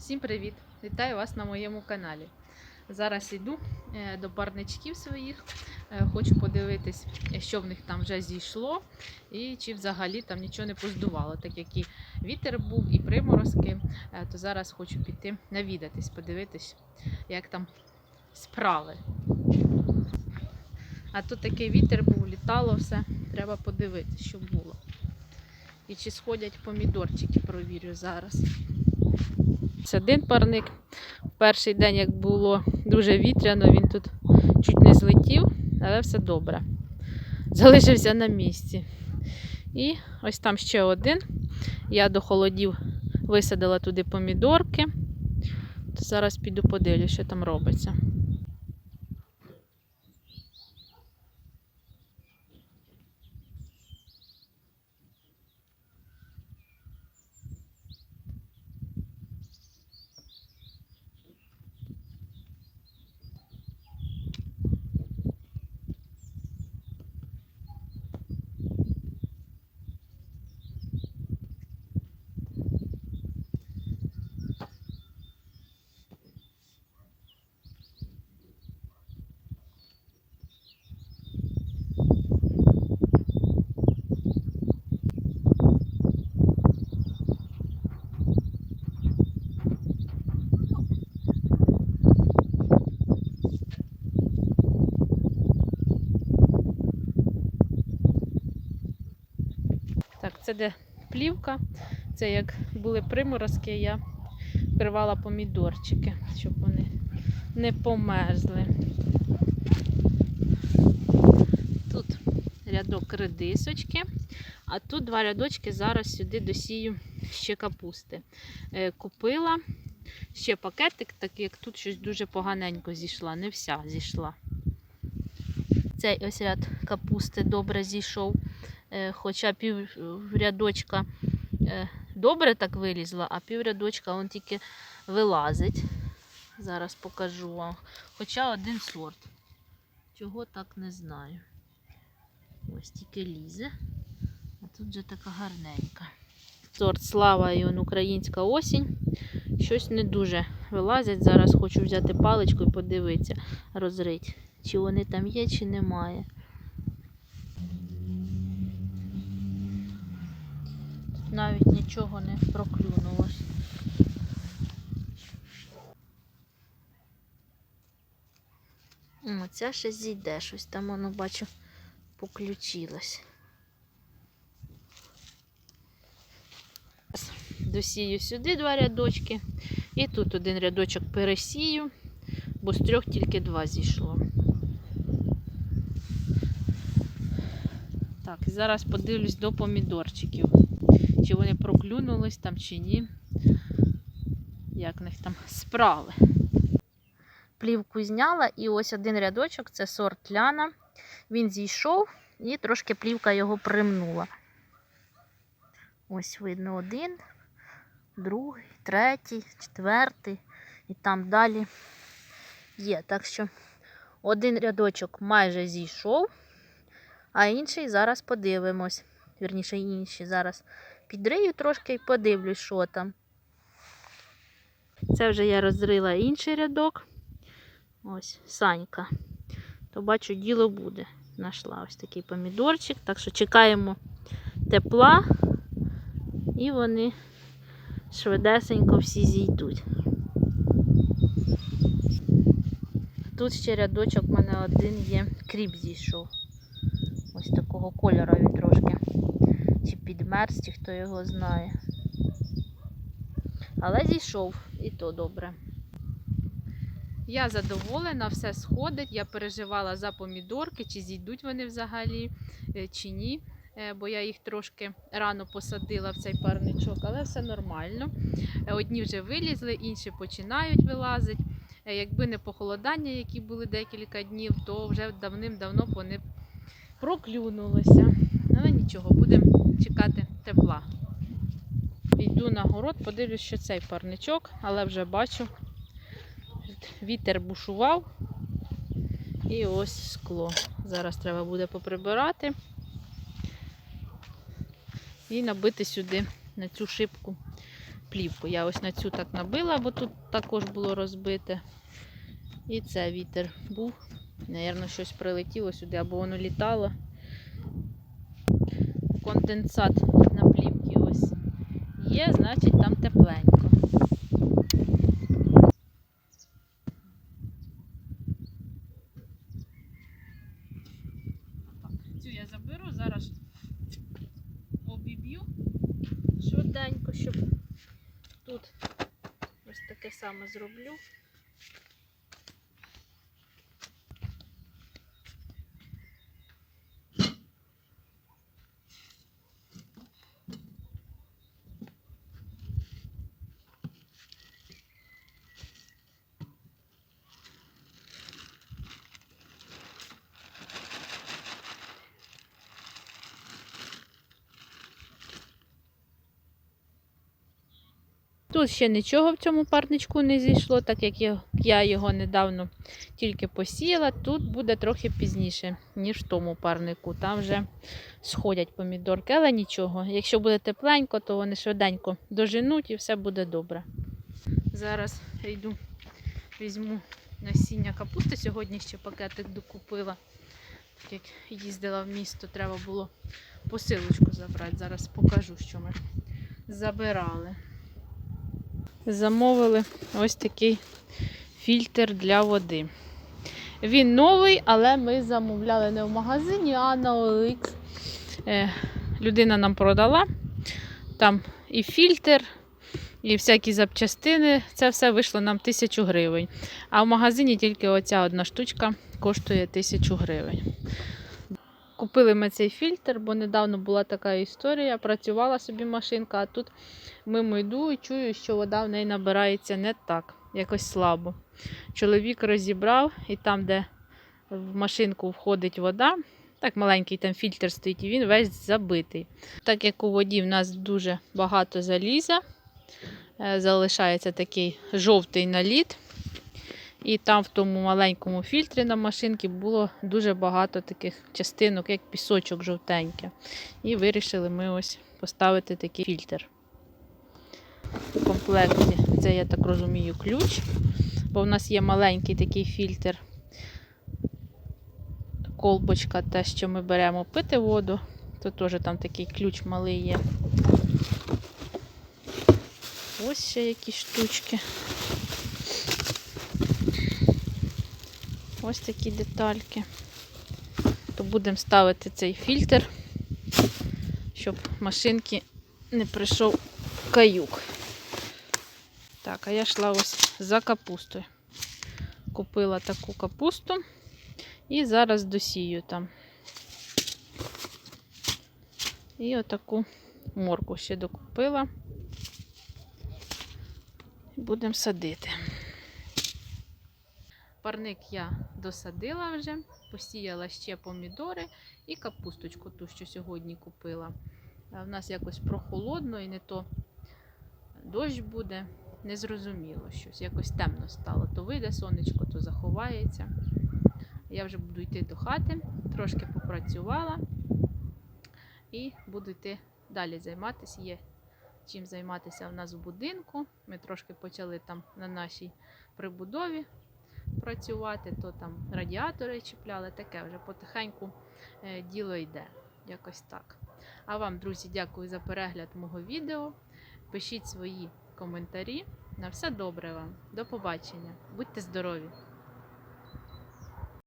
Всім привіт! Вітаю вас на моєму каналі. Зараз йду е, до парничків своїх. Е, Хочу подивитись, що в них там вже зійшло, і чи взагалі там нічого не поздувало, так як і вітер був, і приморозки. Е, То зараз хочу піти навідатись, подивитись, як там справи. А тут такий вітер був, літало все. Треба подивитись, що було. І чи сходять помідорчики, провірю зараз. Це один парник. Перший день, як було дуже вітряно, він тут чуть не злетів, але все добре. Залишився на місці. І ось там ще один. Я до холодів висадила туди помідорки. Зараз піду подивлюсь, що там робиться. Це де плівка. Це як були приморозки, я вкривала помідорчики, щоб вони не померзли. Тут рядок редисочки, а тут два рядочки зараз сюди досію ще капусти. Е, Купила ще пакетик, так як тут щось дуже поганенько зійшла, не вся зійшла. Цей ось ряд капусти добре зійшов. Е, хоча пів е, е, добре так вилізла, а пів рядочка он тільки вилазить. Зараз покажу вам. Хоча один сорт. Чого так не знаю. Ось тільки лізе, а тут вже така гарненька. Сорт слава і он українська осінь. Щось не дуже вилазять. Зараз хочу взяти паличку і подивитися, розрить, чи вони там є, чи немає. Навіть нічого не проклюнулось. О, ще зійде щось, там воно бачу поключилось. Досію сюди два рядочки, і тут один рядочок пересію, бо з трьох тільки два зійшло. Так, зараз подивлюсь до помідорчиків чи вони проклюнулись там, чи ні. Як в них там справи. Плівку зняла, і ось один рядочок це сорт ляна. Він зійшов і трошки плівка його примнула. Ось видно один, другий, третій, четвертий. І там далі є. Так що один рядочок майже зійшов, а інший зараз подивимось. Вірніше, інші зараз підрию трошки і подивлюсь, що там. Це вже я розрила інший рядок. Ось, санька. То бачу, діло буде. Нашла ось такий помідорчик. Так що чекаємо тепла, і вони швидесенько всі зійдуть. Тут ще рядочок в мене один є, кріп зійшов. Ось такого кольору він трошки підмерз, чи хто його знає. Але зійшов, і то добре. Я задоволена, все сходить. Я переживала за помідорки, чи зійдуть вони взагалі, е, чи ні. Е, Бо я їх трошки рано посадила в цей парничок, але все нормально. Е, Одні вже вилізли, інші починають вилазити. Якби не похолодання, які були декілька днів, то вже давним-давно вони проклюнулися. Але нічого, будемо чекати тепла. Йду на город, подивлюсь, що цей парничок, але вже бачу, вітер бушував. І ось скло. Зараз треба буде поприбирати і набити сюди на цю шибку плівку. Я ось на цю так набила, бо тут також було розбите. І це вітер був. Навірно, щось прилетіло сюди, або воно літало. Конденсат на плівці ось є, значить там тепленько. Цю я заберу, зараз обіб'ю швиденько, щоб тут ось таке саме зроблю. Тут ще нічого в цьому парничку не зійшло, так як я, його недавно тільки посіяла. Тут буде трохи пізніше, ніж в тому парнику. Там вже сходять помідорки, але нічого. Якщо буде тепленько, то вони швиденько доженуть і все буде добре. Зараз йду, візьму насіння капусти. Сьогодні ще пакетик докупила. Так як їздила в місто, треба було посилочку забрати. Зараз покажу, що ми забирали замовили ось такий фільтр для води. Він новий, але ми замовляли не в магазині, а на OLX. Е, Людина нам продала. Там і фільтр, і всякі запчастини. Це все вийшло нам 1000 гривень. А в магазині тільки оця одна штучка коштує 1000 гривень. Купили ми цей фільтр, бо недавно була така історія. Працювала собі машинка, а тут мимо йду і чую, що вода в неї набирається не так, якось слабо. Чоловік розібрав, і там, де в машинку входить вода, так маленький там фільтр стоїть, і він весь забитий. Так як у воді в нас дуже багато заліза, е, залишається такий жовтий наліт. І там в тому маленькому фільтрі на машинці було дуже багато таких частинок, як пісочок жовтенький. І вирішили ми ось поставити такий фільтр. В комплекті це, я так розумію, ключ. Бо в нас є маленький такий фільтр, колбочка, те, що ми беремо пити воду. То теж там такий ключ малий є. Ось ще якісь штучки. Ось такі детальки. То будемо ставити цей фільтр, щоб машинки не прийшов каюк. Так, а я йшла ось за капустою. Купила таку капусту і зараз досію там. І отаку морку ще докупила. Будемо садити. Парник я досадила вже, посіяла ще помідори і капусточку, ту, що сьогодні купила. В нас якось прохолодно і не то дощ буде, незрозуміло щось. Якось темно стало. То вийде сонечко, то заховається. Я вже буду йти до хати, трошки попрацювала і буду йти далі займатися. Є чим займатися в нас в будинку. Ми трошки почали там на нашій прибудові працювати, то там радіатори чіпляли, таке вже потихеньку е, діло йде. Якось так. А вам, друзі, дякую за перегляд мого відео. Пишіть свої коментарі. На все добре вам. До побачення. Будьте здорові!